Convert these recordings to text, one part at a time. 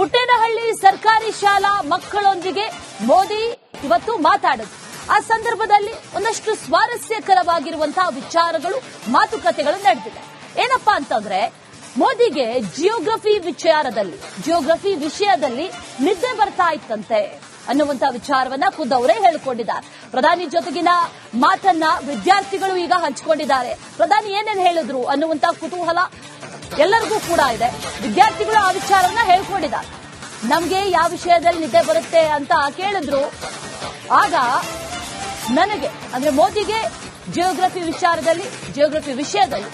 ಪುಟ್ಟೇನಹಳ್ಳಿ ಸರ್ಕಾರಿ ಶಾಲಾ ಮಕ್ಕಳೊಂದಿಗೆ ಮೋದಿ ಇವತ್ತು ಮಾತಾಡಿದ್ರು ಆ ಸಂದರ್ಭದಲ್ಲಿ ಒಂದಷ್ಟು ಸ್ವಾರಸ್ಯಕರವಾಗಿರುವಂತಹ ವಿಚಾರಗಳು, ಮಾತುಕತೆಗಳು ನಡೆದಿದೆ. ಏನಪ್ಪಾ ಅಂತಂದ್ರೆ, ಮೋದಿಗೆ ಜಿಯೋಗ್ರಫಿ ವಿಚಾರದಲ್ಲಿ, ಜಿಯೋಗ್ರಫಿ ವಿಷಯದಲ್ಲಿ ನಿದ್ದೆ ಬರ್ತಾ ಇತ್ತಂತೆ ಅನ್ನುವಂತಹ ವಿಚಾರವನ್ನ ಖುದ್ದು ಅವರೇ ಹೇಳಿಕೊಂಡಿದ್ದಾರೆ. ಪ್ರಧಾನಿ ಜೊತೆಗಿನ ಮಾತನ್ನ ವಿದ್ಯಾರ್ಥಿಗಳು ಈಗ ಹಂಚಿಕೊಂಡಿದ್ದಾರೆ. ಪ್ರಧಾನಿ ಏನೇನು ಹೇಳಿದ್ರು ಅನ್ನುವಂತಹ ಕುತೂಹಲ ಎಲ್ಲರಿಗೂ ಕೂಡ ಇದೆ. ವಿದ್ಯಾರ್ಥಿಗಳು ಆ ವಿಚಾರವನ್ನ ಹೇಳ್ಕೊಂಡಿದ್ದಾರೆ. ನಮ್ಗೆ ಯಾವ ವಿಷಯದಲ್ಲಿ ನಿದ್ದೆ ಬರುತ್ತೆ ಅಂತ ಕೇಳಿದ್ರು. ಆಗ ನನಗೆ, ಅಂದ್ರೆ ಮೋದಿಗೆ ಜಿಯೋಗ್ರಫಿ ವಿಚಾರದಲ್ಲಿ ಜಿಯೋಗ್ರಫಿ ವಿಷಯದಲ್ಲಿ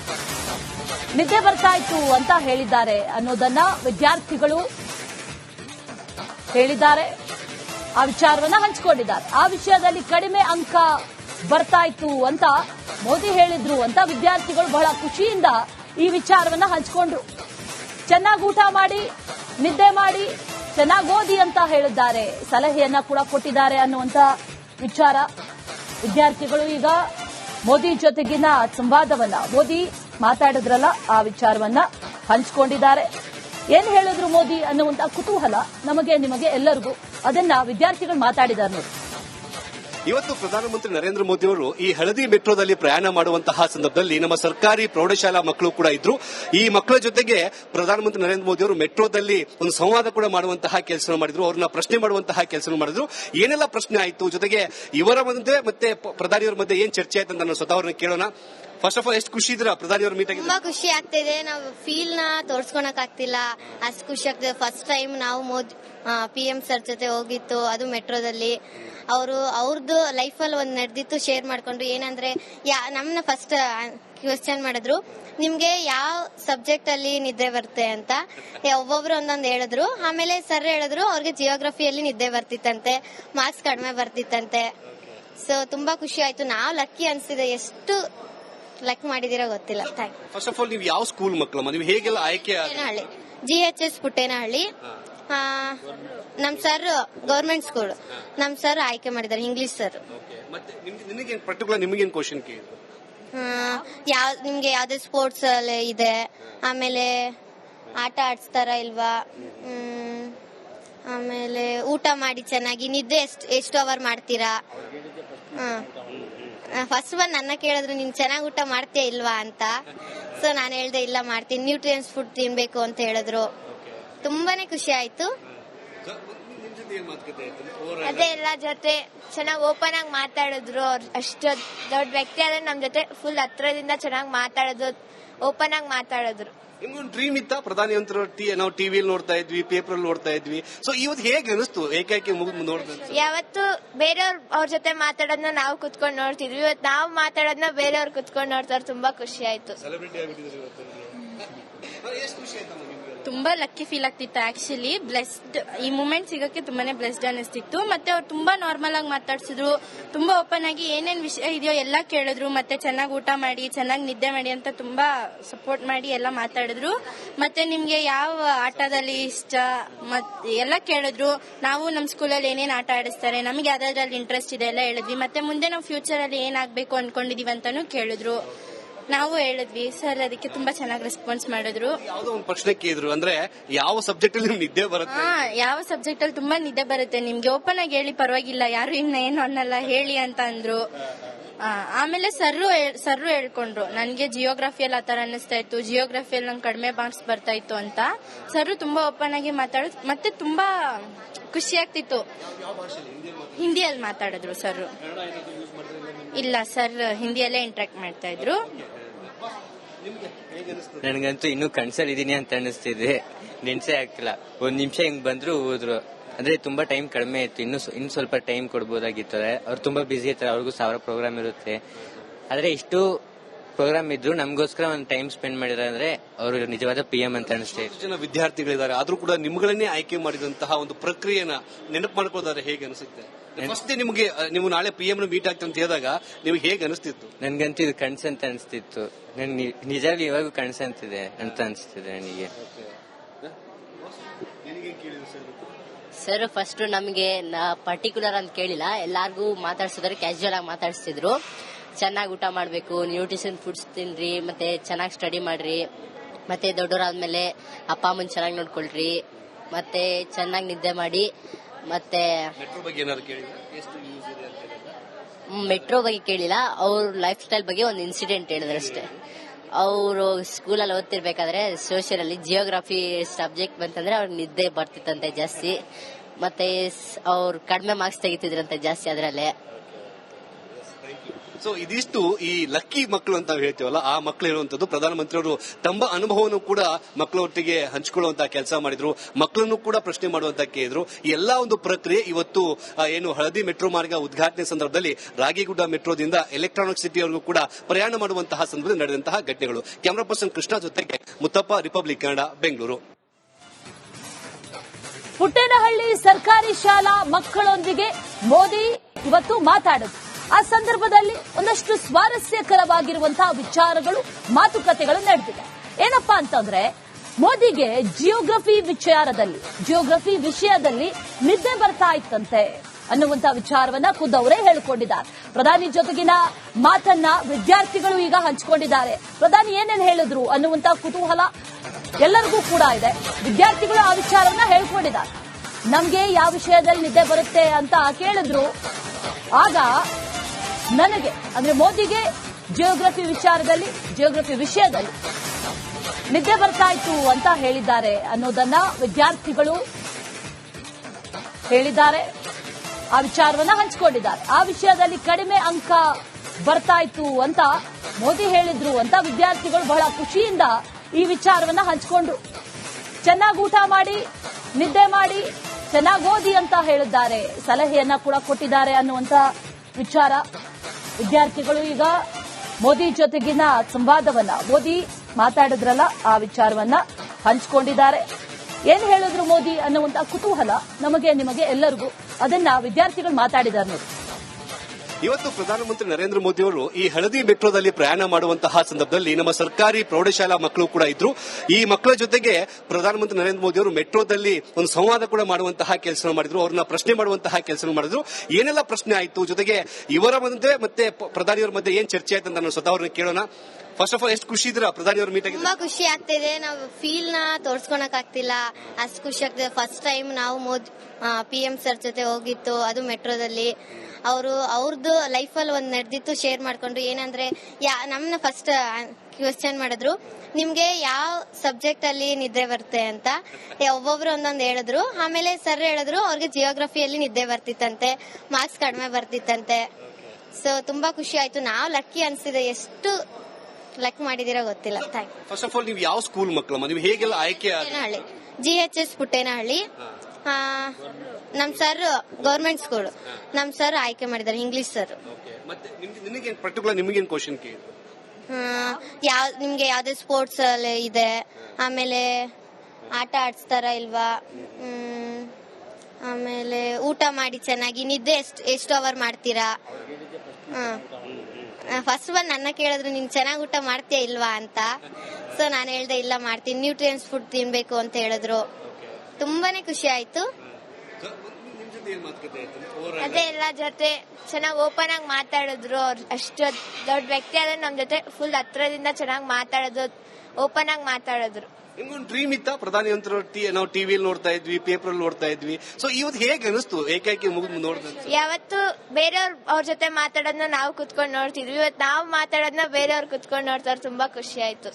ನಿದ್ದೆ ಬರ್ತಾ ಇತ್ತು ಅಂತ ಹೇಳಿದ್ದಾರೆ ಅನ್ನೋದನ್ನ ವಿದ್ಯಾರ್ಥಿಗಳು ಹೇಳಿದ್ದಾರೆ. ಆ ವಿಚಾರವನ್ನ ಹಂಚಿಕೊಂಡಿದ್ದಾರೆ. ಆ ವಿಷಯದಲ್ಲಿ ಕಡಿಮೆ ಅಂಕ ಬರ್ತಾ ಇತ್ತು ಅಂತ ಮೋದಿ ಹೇಳಿದ್ರು ಅಂತ ವಿದ್ಯಾರ್ಥಿಗಳು ಬಹಳ ಖುಷಿಯಿಂದ ಈ ವಿಚಾರವನ್ನ ಹಂಚಿಕೊಂಡ್ರು. ಚೆನ್ನಾಗಿ ಊಟ ಮಾಡಿ, ನಿದ್ದೆ ಮಾಡಿ, ಚೆನ್ನಾಗಿ ಓದಿ ಅಂತ ಹೇಳಿದ್ದಾರೆ. ಸಲಹೆಯನ್ನ ಕೂಡ ಕೊಟ್ಟಿದ್ದಾರೆ ಅನ್ನುವಂತ ವಿಚಾರ. ವಿದ್ಯಾರ್ಥಿಗಳು ಈಗ ಮೋದಿ ಜೊತೆಗಿನ ಸಂವಾದವನ್ನ, ಮೋದಿ ಮಾತಾಡಿದ್ರಲ್ಲ, ಆ ವಿಚಾರವನ್ನ ಹಂಚಿಕೊಂಡಿದ್ದಾರೆ. ಏನ್ ಹೇಳಿದ್ರು ಮೋದಿ ಅನ್ನುವಂತ ಕುತೂಹಲ ನಮಗೆ, ನಿಮಗೆ ಎಲ್ಲರಿಗೂ. ಅದನ್ನ ವಿದ್ಯಾರ್ಥಿಗಳು ಮಾತಾಡಿದ್ದಾರೆ ನೋಡಿ. ಇವತ್ತು ಪ್ರಧಾನಮಂತ್ರಿ ನರೇಂದ್ರ ಮೋದಿ ಅವರು ಈ ಹಳದಿ ಮೆಟ್ರೋದಲ್ಲಿ ಪ್ರಯಾಣ ಮಾಡುವಂತಹ ಸಂದರ್ಭದಲ್ಲಿ ನಮ್ಮ ಸರ್ಕಾರಿ ಪ್ರೌಢಶಾಲಾ ಮಕ್ಕಳು ಕೂಡ ಇದ್ರು. ಈ ಮಕ್ಕಳ ಜೊತೆಗೆ ಪ್ರಧಾನಮಂತ್ರಿ ನರೇಂದ್ರ ಮೋದಿ ಅವರು ಮೆಟ್ರೋದಲ್ಲಿ ಒಂದು ಸಂವಾದ ಕೂಡ ಮಾಡುವಂತಹ ಕೆಲಸ ಮಾಡಿದ್ರು. ಅವ್ರನ್ನ ಪ್ರಶ್ನೆ ಮಾಡುವಂತಹ ಕೆಲಸ ಮಾಡಿದ್ರು. ಏನೆಲ್ಲ ಪ್ರಶ್ನೆ ಆಯಿತು? ಜೊತೆಗೆ ಇವರ ಮಧ್ಯೆ ಮತ್ತೆ ಪ್ರಧಾನಿಯವರ ಮಧ್ಯೆ ಏನ್ ಚರ್ಚೆ ಆಯ್ತು ಅಂತ ನಾನು ಸ್ವತಃ ಅವ್ರನ್ನ ಕೇಳೋಣ. ಫಸ್ಟ್ ಆಫ್ ಆಲ್ ಎಷ್ಟು ಖುಷಿ ಇದ್ರ ಪ್ರಧಾನಿಯವರ ಮೀಟ್ ಆಗಿದೆ ತುಂಬಾ ಖುಷಿ ಆಗ್ತಿದೆ. ನಾವು ಫೀಲ್ನ ತೋರ್ಸ್ಕೊಳಕ್ ಆಗ್ತಿಲ್ಲ. ಅಷ್ಟು ಖುಷಿ ಆಗ್ತದೆ. ಫಸ್ಟ್ ಟೈಮ್ ನಾವು ಮೋದಿ ಪಿ ಎಂ ಸರ್ ಜೊತೆ ಹೋಗಿತ್ತು ಅದು ಮೆಟ್ರೋದಲ್ಲಿ. ಅವರು ಅವ್ರದ್ದು ಲೈಫಲ್ಲಿ ಒಂದು ನಡೆದಿತ್ತು ಶೇರ್ ಮಾಡ್ಕೊಂಡು. ಏನಂದ್ರೆ ಯಾ ನಮ್ಮನ್ನ ಫಸ್ಟ್ ಕ್ವಶನ್ ಮಾಡಿದ್ರು ನಿಮ್ಗೆ ಯಾವ ಸಬ್ಜೆಕ್ಟ್ ಅಲ್ಲಿ ನಿದ್ದೆ ಬರುತ್ತೆ ಅಂತ? ಒಬ್ಬೊಬ್ರು ಒಂದೊಂದು ಹೇಳಿದ್ರು. ಆಮೇಲೆ ಸರ್ ಹೇಳಿದ್ರು ಅವ್ರಿಗೆ ಜಿಯೋಗ್ರಫಿಯಲ್ಲಿ ನಿದ್ದೆ ಬರ್ತಿತ್ತಂತೆ. ಮಾರ್ಕ್ಸ್ ಕಡಿಮೆ ಬರ್ತಿತ್ತಂತೆ. ಸೊ ತುಂಬಾ ಖುಷಿ ಆಯ್ತು. ನಾವು ಲಕ್ಕಿ ಅನ್ಸಿದೆ. ಎಷ್ಟು ಲಕ್ ಮಾಡಿದಿರೋ ಗೊತ್ತಿಲ್ಲ. ಥ್ಯಾಂಕ್ ಫಸ್ಟ್ ಆಫ್ ಆಲ್ ನೀವು ಯಾವ ಸ್ಕೂಲ್ ಮಕ್ಕಳಮ್ಮ? ನೀವು ಹೇಗೆಲ್ಲ ಆಯ್ಕೆ ಆದ- Puttenahalli. G H S Puttenahalli. ಆ, ನಮ್ ಸರ್ ಗೌರ್ಮೆಂಟ್ ಸ್ಕೂಲ್ ನಮ್ ಸರ್ ಆಯ್ಕೆ ಮಾಡಿದ್ದಾರೆ ಇಂಗ್ಲಿಷ್ ಸರ್ ಮತ್ತೆ ನಿಮ್ಗೆ ಪರ್ಟಿಕ್ಯುಲರ್ ನಿಮಗೇನು ಕ್ವಶನ್ ಕೇಳಿದ್ರು ಯಾವ ನಿಮ್ಗೆ ಯಾವ್ದೇ ಸ್ಪೋರ್ಟ್ಸ್ ಅಲ್ಲಿ ಇದೆ. ಆಮೇಲೆ ಆಟ ಆಡಿಸ್ತಾರ ಇಲ್ವಾ? ಹ್ಮ್, ಆಮೇಲೆ ಊಟ ಮಾಡಿ ಚೆನ್ನಾಗಿ ನಿದ್ದೆ ಎಷ್ಟು ಎಷ್ಟು ಅವರ್ ಮಾಡ್ತೀರಾ ಫಸ್ಟ್ ಬಂದು ನನ್ನ ಕೇಳಿದ್ರು ನೀನ್ ಚೆನ್ನಾಗಿ ಊಟ ಮಾಡ್ತೀಯ ಇಲ್ವಾ? ಅಂತ. ಸೊ ನಾನು ಹೇಳ್ದೆ ಇಲ್ಲ ಮಾಡ್ತೀನಿ. ನ್ಯೂಟ್ರಿಯನ್ಸ್ ಫುಡ್ ತಿನ್ಬೇಕು ಅಂತ ಹೇಳಿದ್ರು. ತುಂಬಾನೇ ಖುಷಿ ಆಯ್ತು. ಅದೇ ಎಲ್ಲ ಜೊತೆ ಚೆನ್ನಾಗಿ ಓಪನ್ ಆಗಿ ಮಾತಾಡಿದ್ರು ಅವ್ರು ಅಷ್ಟು ದೊಡ್ಡ ವ್ಯಕ್ತಿ ಆದ್ರೆ ನಮ್ ಜೊತೆ ಫುಲ್ ಹತ್ರದಿಂದ ಚೆನ್ನಾಗಿ ಮಾತಾಡೋದು ಓಪನ್ ಆಗಿ ಮಾತಾಡಿದ್ರು ನಿಮ್ಗೊಂದು ಡ್ರೀಮ್ ಇತ್ತ ಪ್ರಧಾನಿ ಟಿ ನಾವು ಟಿವಿಯಲ್ಲಿ ನೋಡ್ತಾ ಇದ್ವಿ ಪೇಪರ್ ನೋಡ್ತಾ ಇದ್ವಿ ಸೊ ಇವತ್ತು ಹೇಗೆ ಅನಿಸ್ತು ಏಕಾಕಿ ನೋಡ್ತಾ ಯಾವತ್ತು ಬೇರೆಯವ್ರ ಅವ್ರ ಜೊತೆ ಮಾತಾಡೋದನ್ನ ನಾವು ಕುತ್ಕೊಂಡು ನೋಡ್ತಿದ್ವಿ ಇವತ್ತು ನಾವು ಮಾತಾಡೋದನ್ನ ಬೇರೆಯವ್ರು ಕುತ್ಕೊಂಡು ನೋಡ್ತಾರೆ ತುಂಬಾ ಖುಷಿ ಆಯ್ತು ಸೆಲೆಬ್ರಿಟಿ ಇವತ್ತು ಎಷ್ಟು ಖುಷಿ ನಿಮ್ಗೆ ತುಂಬಾ ಲಕ್ಕಿ ಫೀಲ್ ಆಗ್ತಿತ್ತು ಆಕ್ಚುಲಿ ಬ್ಲೆಸ್ಡ್ ಈ ಮೂಮೆಂಟ್ ಸಿಗಕ್ಕೆ ತುಂಬಾನೇ ಬ್ಲೆಸ್ಡ್ ಅನಿಸ್ತಿತ್ತು ಮತ್ತೆ ಅವ್ರು ತುಂಬಾ ನಾರ್ಮಲ್ ಆಗಿ ಮಾತಾಡ್ಸಿದ್ರು. ತುಂಬಾ ಓಪನ್ ಆಗಿ ಏನೇನ್ ವಿಷಯ ಇದೆಯೋ ಎಲ್ಲ ಕೇಳಿದ್ರು. ಮತ್ತೆ ಚೆನ್ನಾಗಿ ಊಟ ಮಾಡಿ, ಚೆನ್ನಾಗಿ ನಿದ್ದೆ ಮಾಡಿ ಅಂತ ತುಂಬಾ ಸಪೋರ್ಟ್ ಮಾಡಿ ಎಲ್ಲ ಮಾತಾಡಿದ್ರು. ಮತ್ತೆ ನಿಮ್ಗೆ ಯಾವ ಆಟದಲ್ಲಿ ಇಷ್ಟ? ಮತ್ ಎಲ್ಲ ಕೇಳಿದ್ರು. ನಾವು ನಮ್ಮ ಸ್ಕೂಲಲ್ಲಿ ಏನೇನ್ ಆಟ ಆಡಿಸ್ತಾರೆ, ನಮ್ಗೆ ಯಾವ್ದಾದ್ರಲ್ಲಿ ಇಂಟ್ರೆಸ್ಟ್ ಇದೆ ಎಲ್ಲ ಹೇಳಿದ್ವಿ. ಮತ್ತೆ ಮುಂದೆ ನಾವು ಫ್ಯೂಚರ್ ಅಲ್ಲಿ ಏನಾಗ್ಬೇಕು ಅನ್ಕೊಂಡಿದೀವಿ ಅಂತಾನು ಕೇಳಿದ್ರು. ನಾವು ಹೇಳಿದ್ವಿ ಸರ್ ಅದಕ್ಕೆ ತುಂಬಾ ಚೆನ್ನಾಗಿ ರೆಸ್ಪಾನ್ಸ್ ಮಾಡಿದ್ರು. ಯಾವ್ದೋ ಒಂದು ಪ್ರಶ್ನೆ ಕೇಳಿದ್ರು ಅಂದ್ರೆ ಯಾವ ಸಬ್ಜೆಕ್ಟ್ ಅಲ್ಲಿ ನಿಮ್ಗೆ ನಿದ್ದೆ ಬರುತ್ತೆ ಹಾ ಯಾವ ಸಬ್ಜೆಕ್ಟ್ ಅಲ್ಲಿ ತುಂಬಾ ನಿದ್ದೆ ಬರುತ್ತೆ ನಿಮ್ಗೆ ಓಪನ್ ಆಗಿ ಹೇಳಿ ಪರವಾಗಿಲ್ಲ ಯಾರು ಇನ್ನ ಏನು ಅನ್ನಲ್ಲ ಹೇಳಿ ಅಂತ ಅಂದ್ರು. ಆ, ಆಮೇಲೆ ಸರ್ರು ಹೇಳ್- ಸರ್ರು ಹೇಳ್ಕೊಂಡ್ರು ನನ್ಗೆ ಜಿಯೋಗ್ರಫಿಯಲ್ಲಿ ಆತರ ಅನ್ನಿಸ್ತಾ ಇತ್ತು ಜಿಯೋಗ್ರಫಿಯಲ್ಲಿ ನಂಗೆ ಕಡಿಮೆ ಮಾರ್ಕ್ಸ್ ಬರ್ತಾ ಇತ್ತು ಅಂತ. ಸರ್ರು ತುಂಬಾ ಓಪನ್ ಆಗಿ ಮಾತಾಡಿದ್ ಮತ್ತೆ ತುಂಬಾ ಖುಷಿ ಆಗ್ತಿತ್ತು. ಹಿಂದಿಯಲ್ಲಿ ಮಾತಾಡಿದ್ರು ಸರ್ ಇಲ್ಲ ಸರ್ ಹಿಂದಿಯಲ್ಲೇ ಇಂಟ್ರಾಕ್ಟ್ ಮಾಡ್ತಾ ಇದ್ರು. ನನಗಂತೂ ಇನ್ನೂ ಕನ್ಸಲ್ ಇದೀನಿ ಅಂತ ಅನಿಸ್ತಿದೆ ನೆನ್ಸೇ ಆಗ್ತಿಲ್ಲ. ಒಂದ್ ನಿಮಿಷ ಹಿಂಗ್ ಬಂದ್ರು ಹೋದ್ರು. ಅಂದ್ರೆ ತುಂಬಾ ಟೈಮ್ ಕಡಿಮೆ ಇತ್ತು. ಇನ್ನು ಇನ್ನು ಸ್ವಲ್ಪ ಟೈಮ್ ಕೊಡ್ಬೋದಾಗಿತ್ತು ಅವ್ರು ತುಂಬಾ ಬಿಸಿ ಇರ್ತಾರೆ. ಅವ್ರಿಗೂ ಸಾವಿರ ಪ್ರೋಗ್ರಾಮ್ ಇರುತ್ತೆ. ಆದ್ರೆ ಇಷ್ಟು ಪ್ರೋಗ್ರಾಮ್ ಇದ್ರು ನಮಗೋಸ್ಕರ ಒಂದು ಟೈಮ್ ಸ್ಪೆಂಡ್ ಮಾಡಿದ್ರೆ ಅಂದ್ರೆ ಅವರು ನಿಜವಾದ ಪಿ ಎಂ ಅಂತ ಅನಿಸ್ತೇ ಎಷ್ಟು ಜನ ವಿದ್ಯಾರ್ಥಿಗಳಿದ್ದಾರೆ? ಆದ್ರೂ ಕೂಡ ನಿಮ್ಗಳನ್ನೇ ಆಯ್ಕೆ ಮಾಡಿದಂತಹ ಒಂದು ಪ್ರಕ್ರಿಯೆನ ನೆನಪು ಮಾಡ್ಕೋದಾದ್ರೆ ಹೇಗೆ ಅನಿಸುತ್ತೆ? ಫಸ್ಟ್ ನಿಮಗೆ ನೀವು ನಾಳೆ ಪಿ ಎಂ ಮೀಟ್ ಆಗ್ತಂತ ಅಂತ ಹೇಳಿದಾಗ ನಿಮ್ಗೆ ಹೇಗೆ ಅನಿಸ್ತಿತ್ತು? ನನ್ಗಂತೂ ಇದು ಕನ್ಸಂತ ಅನಿಸ್ತಿತ್ತು. ನನ್ ನಿಜವಾಗ್ಲೂ ಇವಾಗೂ ಅಂತಿದೆ ಅಂತ ಅನಿಸ್ತಿದೆ ನನಗೆ. ಸರ್? ಫಸ್ಟ್ ನಮಗೆ ಪರ್ಟಿಕ್ಯುಲರ್ ಅಂತ ಕೇಳಿಲ್ಲ. ಎಲ್ಲಾರ್ಗೂ ಮಾತಾಡ್ಸಿದ್ರೆ ಕ್ಯಾಶುವಲ್ ಆಗಿ ಮಾತಾಡ್ಸಿದ್ರು ಚೆನ್ನಾಗಿ ಊಟ ಮಾಡಬೇಕು ನ್ಯೂಟ್ರಿಷನ್ ಫುಡ್ಸ್ ತಿನ್ರಿ ಮತ್ತೆ ಚೆನ್ನಾಗಿ ಸ್ಟಡಿ ಮಾಡ್ರಿ. ಮತ್ತೆ ದೊಡ್ಡವರಾದ್ಮೇಲೆ ಅಪ್ಪ ಅಮ್ಮನ ಚೆನ್ನಾಗಿ ನೋಡ್ಕೊಳ್ರಿ ಮತ್ತೆ ಚೆನ್ನಾಗಿ ನಿದ್ದೆ ಮಾಡಿ ಮತ್ತೆ ಮೆಟ್ರೋ ಬಗ್ಗೆ ಕೇಳಿಲ್ಲ. ಅವ್ರ ಲೈಫ್ ಸ್ಟೈಲ್ ಬಗ್ಗೆ ಒಂದು ಇನ್ಸಿಡೆಂಟ್ ಹೇಳಿದ್ರು ಅಷ್ಟೇ ಅವರು ಸ್ಕೂಲಲ್ಲಿ ಓದ್ತಿರ್ಬೇಕಾದ್ರೆ ಸೋಷಿಯಲ್ ಅಲ್ಲಿ ಜಿಯೋಗ್ರಫಿ ಸಬ್ಜೆಕ್ಟ್ ಬಂತಂದ್ರೆ ಅವ್ರ ನಿದ್ದೆ ಬರ್ತಿತ್ತಂತೆ ಜಾಸ್ತಿ. ಮತ್ತೆ ಅವ್ರು ಕಡಿಮೆ ಮಾರ್ಕ್ಸ್ ತೆಗಿತಿದ್ರಂತೆ ಜಾಸ್ತಿ ಅದರಲ್ಲೇ. ಸೊ ಇದಿಷ್ಟು ಈ ಲಕ್ಕಿ ಮಕ್ಕಳು ಅಂತ ಹೇಳ್ತೀವಲ್ಲ, ಆ ಮಕ್ಕಳು ಪ್ರಧಾನಮಂತ್ರಿ ಪ್ರಧಾನಮಂತ್ರಿಯವರು ತಮ್ಮ ಅನುಭವವನ್ನು ಕೂಡ ಮಕ್ಕಳೊಟ್ಟಿಗೆ ಹಂಚಿಕೊಳ್ಳುವಂತಹ ಕೆಲಸ ಮಾಡಿದ್ರು. ಮಕ್ಕಳನ್ನು ಕೂಡ ಪ್ರಶ್ನೆ ಮಾಡುವಂತ ಕೇಳಿದ್ರು. ಎಲ್ಲಾ ಒಂದು ಪ್ರಕ್ರಿಯೆ ಇವತ್ತು ಏನು ಹಳದಿ ಮೆಟ್ರೋ ಮಾರ್ಗ ಉದ್ಘಾಟನೆ ಸಂದರ್ಭದಲ್ಲಿ ರಾಗಿಗುಡ್ಡ ಮೆಟ್ರೋದಿಂದ ಎಲೆಕ್ಟ್ರಾನಿಕ್ ಸಿಟಿವರೆಗೂ ಕೂಡ ಪ್ರಯಾಣ ಮಾಡುವಂತಹ ಸಂದರ್ಭದಲ್ಲಿ ನಡೆದಂತಹ ಘಟನೆಗಳು. ಕ್ಯಾಮರಾ ಪರ್ಸನ್ ಕೃಷ್ಣ ಜೊತೆಗೆ ಮುತ್ತಪ್ಪ, ರಿಪಬ್ಲಿಕ್ ಕನ್ನಡ, ಬೆಂಗಳೂರು. ಪುಟ್ಟೇನಹಳ್ಳಿ ಸರ್ಕಾರಿ ಶಾಲಾ ಮಕ್ಕಳೊಂದಿಗೆ ಮೋದಿ ಇವತ್ತು ಮಾತಾಡಿದ್ರು ಆ ಸಂದರ್ಭದಲ್ಲಿ ಒಂದಷ್ಟು ಸ್ವಾರಸ್ಯಕರವಾಗಿರುವಂತಹ ವಿಚಾರಗಳು, ಮಾತುಕತೆಗಳು ನಡೆದಿದೆ. ಏನಪ್ಪಾ ಅಂತಂದ್ರೆ, ಮೋದಿಗೆ ಜಿಯೋಗ್ರಫಿ ವಿಚಾರದಲ್ಲಿ, ಜಿಯೋಗ್ರಫಿ ವಿಷಯದಲ್ಲಿ ನಿದ್ದೆ ಬರ್ತಾ ಇತ್ತಂತೆ ಅನ್ನುವಂತ ವಿಚಾರವನ್ನ ಖುದ್ ಅವರೇ ಹೇಳಿಕೊಂಡಿದ್ದಾರೆ. ಪ್ರಧಾನಿ ಜೊತೆಗಿನ ಮಾತನ್ನ ವಿದ್ಯಾರ್ಥಿಗಳು ಈಗ ಹಂಚಿಕೊಂಡಿದ್ದಾರೆ. ಪ್ರಧಾನಿ ಏನೇನು ಹೇಳಿದ್ರು ಅನ್ನುವಂತ ಕುತೂಹಲ ಎಲ್ಲರಿಗೂ ಕೂಡ ಇದೆ. ವಿದ್ಯಾರ್ಥಿಗಳು ಆ ವಿಚಾರವನ್ನ ಹೇಳ್ಕೊಂಡಿದ್ದಾರೆ. ನಮ್ಗೆ ಯಾವ ವಿಷಯದಲ್ಲಿ ನಿದ್ದೆ ಬರುತ್ತೆ ಅಂತ ಕೇಳಿದ್ರು. ಆಗ ನನಗೆ, ಅಂದ್ರೆ ಮೋದಿಗೆ ಜಿಯೋಗ್ರಫಿ ವಿಚಾರದಲ್ಲಿ ಜಿಯೋಗ್ರಫಿ ವಿಷಯದಲ್ಲಿ ನಿದ್ದೆ ಬರ್ತಾ ಇತ್ತು ಅಂತ ಹೇಳಿದ್ದಾರೆ ಅನ್ನೋದನ್ನ ವಿದ್ಯಾರ್ಥಿಗಳು ಹೇಳಿದ್ದಾರೆ. ಆ ವಿಚಾರವನ್ನ ಹಂಚಿಕೊಂಡಿದ್ದಾರೆ. ಆ ವಿಷಯದಲ್ಲಿ ಕಡಿಮೆ ಅಂಕ ಬರ್ತಾ ಇತ್ತು ಅಂತ ಮೋದಿ ಹೇಳಿದ್ರು ಅಂತ ವಿದ್ಯಾರ್ಥಿಗಳು ಬಹಳ ಖುಷಿಯಿಂದ ಈ ವಿಚಾರವನ್ನ ಹಂಚಿಕೊಂಡ್ರು ಚೆನ್ನಾಗಿ ಊಟ ಮಾಡಿ, ನಿದ್ದೆ ಮಾಡಿ, ಚೆನ್ನಾಗಿ ಓದಿ ಅಂತ ಹೇಳಿದ್ದಾರೆ. ಸಲಹೆಯನ್ನ ಕೂಡ ಕೊಟ್ಟಿದ್ದಾರೆ ಅನ್ನುವಂತ ವಿಚಾರ. ವಿದ್ಯಾರ್ಥಿಗಳು ಈಗ ಮೋದಿ ಜೊತೆಗಿನ ಸಂವಾದವನ್ನ ಮೋದಿ ಮಾತಾಡಿದ್ರಲ್ಲ, ಆ ವಿಚಾರವನ್ನ ಹಂಚಿಕೊಂಡಿದ್ದಾರೆ. ಏನ್ ಹೇಳಿದ್ರು ಮೋದಿ ಅನ್ನುವಂತ ಕುತೂಹಲ ನಮಗೆ, ನಿಮಗೆ ಎಲ್ಲರಿಗೂ. ಅದನ್ನ ವಿದ್ಯಾರ್ಥಿಗಳು ಮಾತಾಡಿದ್ದಾರೆ ನೋಡಿ. ಇವತ್ತು ಪ್ರಧಾನಮಂತ್ರಿ ನರೇಂದ್ರ ಮೋದಿ ಅವರು ಈ ಹಳದಿ ಮೆಟ್ರೋದಲ್ಲಿ ಪ್ರಯಾಣ ಮಾಡುವಂತಹ ಸಂದರ್ಭದಲ್ಲಿ ನಮ್ಮ ಸರ್ಕಾರಿ ಪ್ರೌಢಶಾಲಾ ಮಕ್ಕಳು ಕೂಡ ಇದ್ರು. ಈ ಮಕ್ಕಳ ಜೊತೆಗೆ ಪ್ರಧಾನಮಂತ್ರಿ ನರೇಂದ್ರ ಮೋದಿ ಅವರು ಮೆಟ್ರೋದಲ್ಲಿ ಒಂದು ಸಂವಾದ ಕೂಡ ಮಾಡುವಂತಹ ಕೆಲಸ ಮಾಡಿದ್ರು. ಅವ್ರನ್ನ ಪ್ರಶ್ನೆ ಮಾಡುವಂತಹ ಕೆಲಸ ಮಾಡಿದ್ರು. ಏನೆಲ್ಲ ಪ್ರಶ್ನೆ ಆಯಿತು? ಜೊತೆಗೆ ಇವರ ಮಧ್ಯೆ ಮತ್ತೆ ಪ್ರಧಾನಿಯವರ ಮಧ್ಯೆ ಏನ್ ಚರ್ಚೆ ಆಯ್ತು ಅಂತ ನಾನು ಸ್ವತಃ ಅವ್ರನ್ನ ಕೇಳೋಣ. ಫಸ್ಟ್ ಆಫ್ ಆಲ್ ಎಷ್ಟು ಖುಷಿ ಇದ್ರ ಪ್ರಧಾನಿಯವ್ರ ಮೀಟ್ ಆಗಿದೆ ತುಂಬಾ ಖುಷಿ ಆಗ್ತಿದೆ. ನಾವು ಫೀಲ್ನ ತೋರ್ಸ್ಕೊಳಕ್ ಆಗ್ತಿಲ್ಲ. ಅಷ್ಟು ಖುಷಿ ಆಗ್ತಿದೆ. ಫಸ್ಟ್ ಟೈಮ್ ನಾವು ಮೋದಿ ಪಿ ಎಂ ಸರ್ ಜೊತೆ ಹೋಗಿತ್ತು. ಅದು ಮೆಟ್ರೋದಲ್ಲಿ. ಅವರು ಅವ್ರದ್ದು ಲೈಫಲ್ಲಿ ಒಂದ್ ನಡೆದಿತ್ತು ಶೇರ್ ಮಾಡ್ಕೊಂಡ್ರು. ಏನಂದ್ರೆ ಯಾ ನಮ್ಮನ್ನ ಫಸ್ಟ್ ಕ್ವಶನ್ ಮಾಡಿದ್ರು ನಿಮ್ಗೆ ಯಾವ ಸಬ್ಜೆಕ್ಟ್ ಅಲ್ಲಿ ನಿದ್ದೆ ಬರುತ್ತೆ ಅಂತ? ಒಬ್ಬೊಬ್ರು ಒಂದೊಂದು ಹೇಳಿದ್ರು. ಆಮೇಲೆ ಸರ್ ಹೇಳಿದ್ರು ಅವ್ರಿಗೆ ಜಿಯೋಗ್ರಫಿಯಲ್ಲಿ ನಿದ್ದೆ ಬರ್ತಿತ್ತಂತೆ ಮಾರ್ಕ್ಸ್ ಕಡಿಮೆ ಬರ್ತಿತ್ತಂತೆ. ಸೊ ತುಂಬಾ ಖುಷಿ ಆಯ್ತು. ನಾವು ಲಕ್ಕಿ ಅನ್ಸಿದೆ. ಎಷ್ಟು ಲಕ್ ಮಾಡಿದಿರೋ ಗೊತ್ತಿಲ್ಲ. ಥ್ಯಾಂಕ್ ಫಸ್ಟ್ ಆಫ್ ಆಲ್ ನೀವು ಯಾವ ಸ್ಕೂಲ್ ಮಕ್ಕಳು? ನೀವು ಹೇಗೆಲ್ಲ ಆಯ್ಕೆ? Puttenahalli. G H S Puttenahalli. ನಮ್ ಸರ್ ಗೌರ್ಮೆಂಟ್ ಸ್ಕೂಲ್ ನಮ್ ಸರ್ ಆಯ್ಕೆ ಮಾಡಿದ್ದಾರೆ ಇಂಗ್ಲಿಷ್ ಸರ್ ಮತ್ತೆ ನಿಮ್ಗೆ ನಿಮಗೆ ಪರ್ಟಿಕ್ಯುಲರ್ ನಿಮಗೇನು ಕ್ವಶನ್ ಕೇಳಿದ್ರು ಯಾವ ನಿಮ್ಗೆ ಯಾವ್ದೇ ಸ್ಪೋರ್ಟ್ಸ್ ಅಲ್ಲಿ ಇದೆ ಆಮೇಲೆ ಆಟ ಆಡಿಸ್ತಾರ ಇಲ್ವಾ? ಆಮೇಲೆ ಊಟ ಮಾಡಿ ಚೆನ್ನಾಗಿ ನಿದ್ದೆ ಎಷ್ಟು ಎಷ್ಟು ಅವರ್ ಮಾಡ್ತೀರಾ? ಫಸ್ಟ್ ಬಂದು ನನ್ನ ಕೇಳಿದ್ರು ನೀನ್ ಚೆನ್ನಾಗಿ ಊಟ ಮಾಡ್ತೀಯಾ ಇಲ್ವಾ ಅಂತ. ಸೊ ನಾನು ಹೇಳ್ದೆ ಇಲ್ಲ ಮಾಡ್ತೀನಿ. ನ್ಯೂಟ್ರಿಯನ್ಸ್ ಫುಡ್ ತಿನ್ಬೇಕು ಅಂತ ಹೇಳಿದ್ರು. ತುಂಬಾನೇ ಖುಷಿ ಆಯ್ತು. ಅದೇ ಎಲ್ಲ ಜೊತೆ ಚೆನ್ನಾಗಿ ಓಪನ್ ಆಗಿ ಮಾತಾಡಿದ್ರು ಅವ್ರು. ಅಷ್ಟು ದೊಡ್ಡ ವ್ಯಕ್ತಿ ಆದ್ರೆ ನಮ್ ಜೊತೆ ಫುಲ್ ಹತ್ರದಿಂದ ಚೆನ್ನಾಗಿ ಮಾತಾಡೋದು ಓಪನ್ ಆಗಿ ಮಾತಾಡಿದ್ರು. ನಿಮ್ಗೊಂದು ಡ್ರೀಮ್ ಇತ್ತ? ಪ್ರಧಾನಿ ನಾವು ಟಿವಿಯಲ್ಲಿ ನೋಡ್ತಾ ಇದ್ವಿ ಪೇಪರ್ ಅಲ್ಲಿ ನೋಡ್ತಾ ಇದ್ವಿ. ಸೊ ಇವತ್ತು ಹೇಗೆ ಅನಿಸ್ತು? ಏಕಾಏಕಿ ಮುಗಿದ್ ನೋಡ್ತಾ ಯಾವತ್ತು ಬೇರೆಯವ್ರ ಅವ್ರ ಜೊತೆ ಮಾತಾಡೋದನ್ನ ನಾವು ಕುತ್ಕೊಂಡು ನೋಡ್ತಿದ್ವಿ. ಇವತ್ತು ನಾವು ಮಾತಾಡೋದನ್ನ ಬೇರೆಯವ್ರು ಕುತ್ಕೊಂಡು ನೋಡ್ತಾರೆ. ತುಂಬಾ ಖುಷಿ ಆಯ್ತು.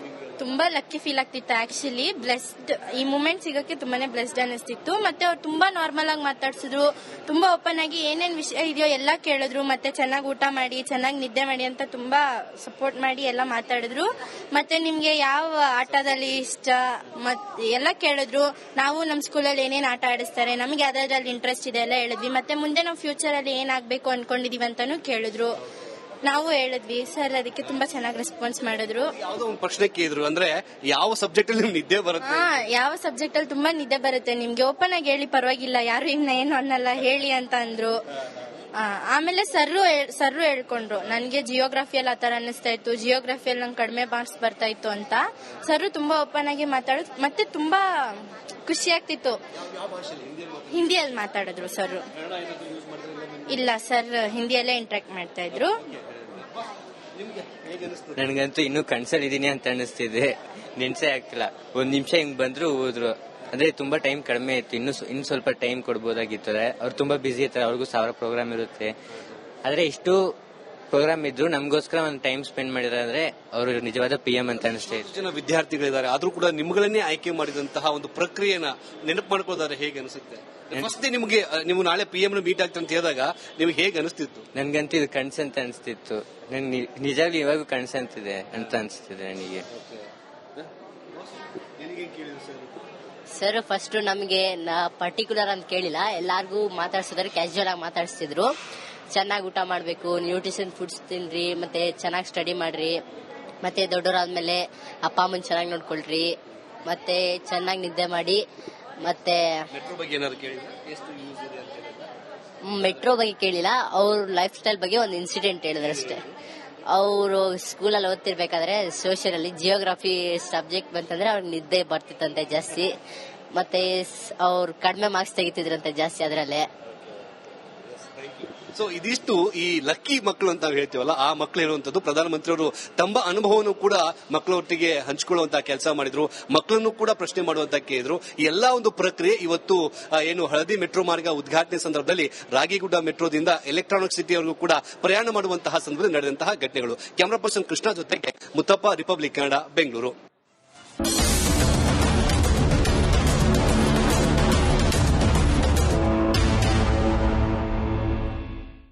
ತುಂಬಾ ಲಕ್ಕಿ ಫೀಲ್ ಆಗ್ತಿತ್ತು ಆಕ್ಚುಲಿ ಬ್ಲೆಸ್ಡ್ ಈ ಮೂಮೆಂಟ್ ಸಿಗಕ್ಕೆ ತುಂಬಾನೇ ಬ್ಲೆಸ್ಡ್ ಅನಿಸ್ತಿತ್ತು ಮತ್ತೆ ಅವ್ರು ತುಂಬಾ ನಾರ್ಮಲ್ ಆಗಿ ಮಾತಾಡ್ಸಿದ್ರು. ತುಂಬಾ ಓಪನ್ ಆಗಿ ಏನೇನ್ ವಿಷಯ ಇದೆಯೋ ಎಲ್ಲ ಕೇಳಿದ್ರು. ಮತ್ತೆ ಚೆನ್ನಾಗಿ ಊಟ ಮಾಡಿ, ಚೆನ್ನಾಗಿ ನಿದ್ದೆ ಮಾಡಿ ಅಂತ ತುಂಬಾ ಸಪೋರ್ಟ್ ಮಾಡಿ ಎಲ್ಲ ಮಾತಾಡಿದ್ರು. ಮತ್ತೆ ನಿಮ್ಗೆ ಯಾವ ಆಟದಲ್ಲಿ ಇಷ್ಟ? ಮತ್, ಎಲ್ಲ ಕೇಳಿದ್ರು. ನಾವು ನಮ್ಮ ಸ್ಕೂಲಲ್ಲಿ ಏನೇನ್ ಆಟ ಆಡಿಸ್ತಾರೆ, ನಮ್ಗೆ ಯಾವ್ದಾದ್ರಲ್ಲಿ ಇಂಟ್ರೆಸ್ಟ್ ಇದೆ ಎಲ್ಲ ಹೇಳಿದ್ವಿ. ಮತ್ತೆ ಮುಂದೆ ನಾವು ಫ್ಯೂಚರ್ ಅಲ್ಲಿ ಏನಾಗ್ಬೇಕು ಅನ್ಕೊಂಡಿದೀವಿ ಅಂತಾನು ಕೇಳಿದ್ರು. ನಾವು ಹೇಳಿದ್ವಿ ಸರ್ ಅದಕ್ಕೆ ತುಂಬಾ ಚೆನ್ನಾಗಿ ರೆಸ್ಪಾನ್ಸ್ ಮಾಡಿದ್ರು. ಯಾವ್ದೋ ಒಂದು ಅಂದ್ರೆ ಯಾವ ಸಬ್ಜೆಕ್ಟ್ ಅಲ್ಲಿ ನಿಮ್ಗೆ ನಿದ್ದೆ ಬರುತ್ತೆ ಹಾ ಯಾವ ಸಬ್ಜೆಕ್ಟ್ ಅಲ್ಲಿ ತುಂಬಾ ನಿದ್ದೆ ಬರುತ್ತೆ. ನಿಮ್ಗೆ ಓಪನ್ ಆಗಿ ಹೇಳಿ ಪರವಾಗಿಲ್ಲ ಯಾರು ಇನ್ನ ಏನು ಅನ್ನಲ್ಲ ಹೇಳಿ ಅಂತ ಅಂದ್ರು. ಆ, ಆಮೇಲೆ ಸರ್ರು ಸರ್ರು ಹೇಳ್ಕೊಂಡ್ರು ನನ್ಗೆ ಜಿಯೋಗ್ರಫಿಯಲ್ಲಿ ಆತರ ಅನ್ನಿಸ್ತಾ ಇತ್ತು ಜಿಯೋಗ್ರಫಿಯಲ್ಲಿ ನಂಗೆ ಕಡಿಮೆ ಮಾರ್ಕ್ಸ್ ಬರ್ತಾ ಇತ್ತು ಅಂತ. ಸರ್ರು ತುಂಬಾ ಓಪನ್ ಆಗಿ ಮಾತಾಡೋದು ಮತ್ತೆ ತುಂಬಾ ಖುಷಿ ಆಗ್ತಿತ್ತು. ಹಿಂದಿಯಲ್ಲಿ ಮಾತಾಡಿದ್ರು ಸರ್ ಇಲ್ಲ ಸರ್ ಹಿಂದಿಯಲ್ಲೇ ಇಂಟ್ರಾಕ್ಟ್ ಮಾಡ್ತಾ ಇದ್ರು. ನನಗಂತೂ ಇನ್ನೂ ಕನ್ಸಲ್ಲಿದ್ದೀನಿ ಅಂತ ಅನಿಸ್ತಿದೆ ನೆನ್ಸೆ ಆಗ್ತಿಲ್ಲ. ಒಂದ್ ನಿಮಿಷ ಹಿಂಗ್ ಬಂದ್ರು ಹೋದ್ರು. ಅಂದ್ರೆ ತುಂಬಾ ಟೈಮ್ ಕಡಿಮೆ ಇತ್ತು. ಇನ್ನು ಇನ್ನು ಸ್ವಲ್ಪ ಟೈಮ್ ಕೊಡ್ಬೋದಾಗಿತ್ತು. ಅವ್ರು ತುಂಬಾ ಬಿಸಿ ಇರ್ತಾರೆ. ಅವ್ರಿಗೂ ಸಾವಿರ ಪ್ರೋಗ್ರಾಮ್ ಇರುತ್ತೆ. ಆದ್ರೆ ಇಷ್ಟು ಪ್ರೋಗ್ರಾಮ್ ಇದ್ರು ನಮಗೋಸ್ಕರ ಒಂದು ಟೈಮ್ ಸ್ಪೆಂಡ್ ಮಾಡಿದ್ರೆ ಅವರು ನಿಜವಾದ ಪಿ ಎಂ ಅಂತ ಅನಿಸ್ತೇ ಎಷ್ಟು ಜನ ವಿದ್ಯಾರ್ಥಿಗಳಿದ್ದಾರೆ. ಆದ್ರೂ ಕೂಡ ನಿಮ್ಗಳನ್ನೇ ಆಯ್ಕೆ ಮಾಡಿದಂತಹ ಒಂದು ಪ್ರಕ್ರಿಯೆನ ನೆನಪು ಮಾಡ್ಕೊಳ್ತಾರೆ ಹೇಗೆ ಅನಿಸುತ್ತೆ? ಫಸ್ಟ್ ನಿಮಗೆ ನೀವು ನಾಳೆ ಪಿ ಎಂ ಮೀಟ್ ಆಗ್ತಾ ಅಂತ ಹೇಳಿದಾಗ ನಿಮ್ಗೆ ಹೇಗೆ ಅನಿಸ್ತಿತ್ತು? ನನ್ಗಂತೂ ಇದು ಕಣ್ಸಂತ ಅನಿಸ್ತಿತ್ತು. ನನ್ ನಿಜವಾಗ್ಲೂ ಇವಾಗ ಕಣ್ಸಂತಿದೆ ಅಂತ ಅನಿಸ್ತಿದೆ ನನಗೆ. ಸರ್? ಫಸ್ಟ್ ನಮಗೆ ಪರ್ಟಿಕ್ಯುಲರ್ ಅಂತ ಕೇಳಿಲ್ಲ. ಎಲ್ಲಾರ್ಗೂ ಮಾತಾಡ್ಸಿದ್ರೆ ಕ್ಯಾಶುವಲ್ ಆಗಿ ಮಾತಾಡಿಸ್ತಿದ್ರು. ಚೆನ್ನಾಗಿ ಊಟ ಮಾಡಬೇಕು ನ್ಯೂಟ್ರಿಷನ್ ಫುಡ್ಸ್ ತಿನ್ರಿ ಮತ್ತೆ ಚೆನ್ನಾಗಿ ಸ್ಟಡಿ ಮಾಡ್ರಿ ಮತ್ತೆ ದೊಡ್ಡವರಾದ್ಮೇಲೆ ಅಪ್ಪ ಅಮ್ಮನ ಚೆನ್ನಾಗಿ ನೋಡ್ಕೊಳ್ರಿ ಮತ್ತೆ ಚೆನ್ನಾಗಿ ನಿದ್ದೆ ಮಾಡಿ ಮತ್ತೆ ಮೆಟ್ರೋ ಬಗ್ಗೆ ಕೇಳಿಲ್ಲ. ಅವ್ರ ಲೈಫ್ ಸ್ಟೈಲ್ ಬಗ್ಗೆ ಒಂದು ಇನ್ಸಿಡೆಂಟ್ ಹೇಳಿದ್ರು ಅಷ್ಟೇ. ಅವರು ಸ್ಕೂಲಲ್ಲಿ ಓದ್ತಿರ್ಬೇಕಾದ್ರೆ ಸೋಷಿಯಲ್ ಅಲ್ಲಿ ಜಿಯೋಗ್ರಫಿ ಸಬ್ಜೆಕ್ಟ್ ಬಂತಂದ್ರೆ ಅವ್ರಿಗೆ ನಿದ್ದೆ ಬರ್ತಿತ್ತಂತೆ ಜಾಸ್ತಿ. ಮತ್ತೆ ಅವ್ರು ಕಡಿಮೆ ಮಾರ್ಕ್ಸ್ ತೆಗಿತಿದ್ರಂತೆ ಜಾಸ್ತಿ ಅದರಲ್ಲೇ. ಸೊ ಇದಿಷ್ಟು ಈ ಲಕ್ಕಿ ಮಕ್ಕಳು ಅಂತ ನಾವು ಹೇಳ್ತೀವಲ್ಲ, ಆ ಮಕ್ಕಳು ಪ್ರಧಾನಮಂತ್ರಿ ಪ್ರಧಾನಮಂತ್ರಿಯವರು ತಮ್ಮ ಅನುಭವವನ್ನು ಕೂಡ ಮಕ್ಕಳೊಟ್ಟಿಗೆ ಹಂಚಿಕೊಳ್ಳುವಂತಹ ಕೆಲಸ ಮಾಡಿದ್ರು. ಮಕ್ಕಳನ್ನು ಕೂಡ ಪ್ರಶ್ನೆ ಮಾಡುವಂತ ಕೇಳಿದ್ರು. ಎಲ್ಲಾ ಒಂದು ಪ್ರಕ್ರಿಯೆ ಇವತ್ತು ಏನು ಹಳದಿ ಮೆಟ್ರೋ ಮಾರ್ಗ ಉದ್ಘಾಟನೆ ಸಂದರ್ಭದಲ್ಲಿ ರಾಗಿಗುಡ್ಡ ಮೆಟ್ರೋದಿಂದ ಎಲೆಕ್ಟ್ರಾನಿಕ್ ಸಿಟಿವರೆಗೂ ಕೂಡ ಪ್ರಯಾಣ ಮಾಡುವಂತಹ ಸಂದರ್ಭದಲ್ಲಿ ನಡೆದಂತಹ ಘಟನೆಗಳು. ಕ್ಯಾಮರಾ ಪರ್ಸನ್ ಕೃಷ್ಣ ಜೊತೆಗೆ ಮುತ್ತಪ್ಪ, ರಿಪಬ್ಲಿಕ್ ಕನ್ನಡ, ಬೆಂಗಳೂರು.